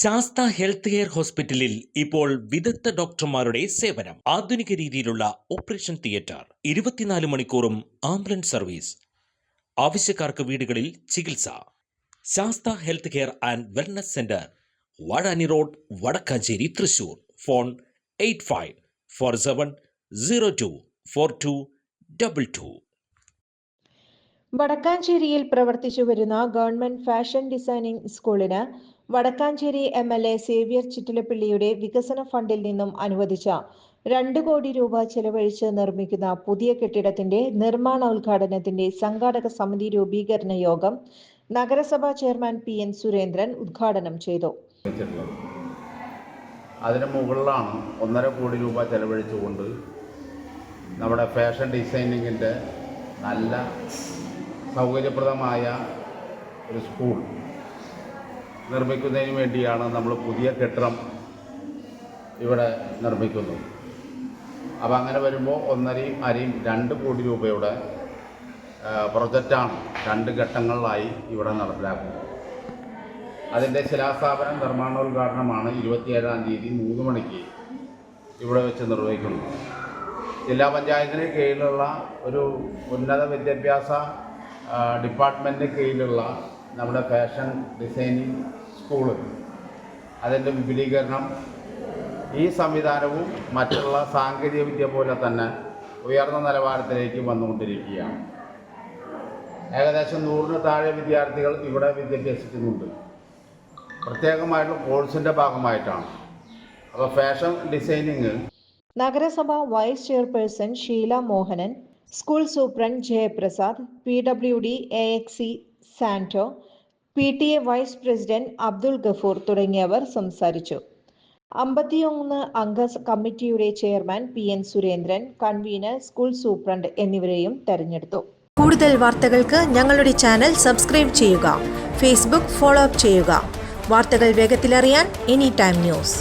Sastha health care ഹോസ്പിറ്റലിൽ ഇപ്പോൾ വിദഗ്ധ ഡോക്ടർമാരുടെ സേവനം. ആധുനിക രീതിയിലുള്ള ഓപ്പറേഷൻ തിയേറ്റർ ഇരുപത്തിനാല് മണിക്കൂറും ആംബുലൻസ് സർവീസ് ആവശ്യക്കാർക്ക് വീടുകളിൽ ചികിത്സ. Sastha health care and wellness centre Vazhani road Vadakkancherry Thrissur. Phone eight five four seven zero two four two double two. വടക്കാഞ്ചേരിയിൽ പ്രവർത്തിച്ചു വരുന്ന ഗവൺമെന്റ് ഫാഷൻ ഡിസൈനിംഗ് സ്കൂളിന് Vadakkancherry M L A Xavier ചിറ്റിലപ്പിള്ളിയുടെ വികസന ഫണ്ടിൽ നിന്നും അനുവദിച്ച രണ്ട് കോടി രൂപ ചെലവഴിച്ച് നിർമ്മിക്കുന്ന പുതിയ കെട്ടിടത്തിന്റെ നിർമ്മാണോദ്ഘാടനത്തിന്റെ സംഘാടക സമിതി രൂപീകരണ യോഗം നഗരസഭാ ചെയർമാൻ പി എൻ സുരേന്ദ്രൻ ഉദ്ഘാടനം ചെയ്തു. അതിന് മുകളിലാണ് ഒന്നര കോടി രൂപ ചെലവഴിച്ചുകൊണ്ട് നമ്മുടെ ഫാഷൻ ഡിസൈനിങ്ങിന്റെ നല്ല സൗകര്യപ്രദമായ ഒരു സ്കൂൾ നിർമ്മിക്കുന്നതിന് വേണ്ടിയാണ് നമ്മൾ പുതിയ കെട്ടിടം ഇവിടെ നിർമ്മിക്കുന്നത്. അപ്പോൾ അങ്ങനെ വരുമ്പോൾ ഒന്നരയും അരയും രണ്ട് കോടി രൂപയുടെ പ്രൊജക്റ്റാണ് രണ്ട് ഘട്ടങ്ങളിലായി ഇവിടെ നടപ്പിലാക്കുന്നത്. അതിന്റെ ശിലാസ്ഥാപനം നിർമ്മാണോദ്ഘാടനമാണ് ഇരുപത്തിയേഴാം തീയതി മൂന്ന് മണിക്ക് ഇവിടെ വെച്ച് നിർവഹിക്കുന്നത്. ജില്ലാ പഞ്ചായത്തിന് കീഴിലുള്ള ഒരു ഉന്നത വിദ്യാഭ്യാസ ഡിപ്പാർട്ട്മെന്റിന് കീഴിലുള്ള നമ്മുടെ ഫാഷൻ ഡിസൈനിങ് സ്കൂൾ അതിന്റെ വിപുലീകരണം ഈ സംവിധാനവും മറ്റുള്ള സാങ്കേതിക വിദ്യ പോലെ തന്നെ ഉയർന്ന നിലവാരത്തിലേക്ക് വന്നുകൊണ്ടിരിക്കുകയാണ്. ഏകദേശം നൂറിന് താഴെ വിദ്യാർത്ഥികൾ ഇവിടെ വിദ്യാഭ്യസിക്കുന്നുണ്ട്. പ്രത്യേകമായിട്ടുള്ള കോഴ്സിന്റെ ഭാഗമായിട്ടാണ്. അപ്പോൾ ഫാഷൻ ഡിസൈനിങ്. നഗരസഭ vice chairperson Sheela Mohanan school superintendent Jayaprasad P W D A X Santo P T A vice president Abdul Gafoor തുടങ്ങിയവർ സംസാരിച്ചു. അമ്പത്തിയൊന്ന് അംഗ കമ്മിറ്റിയുടെ chairman P N Surendran convener school superintendent എന്നിവരെയും തെരഞ്ഞെടുത്തു. കൂടുതൽ വാർത്തകൾക്ക് ഞങ്ങളുടെ ചാനൽ സബ്സ്ക്രൈബ് ചെയ്യുക ഫേസ്ബുക്ക് ഫോളോ അപ്പ് ചെയ്യുക. വാർത്തകൾ വേഗത്തിലറിയാൻ എനി ടൈം ന്യൂസ്.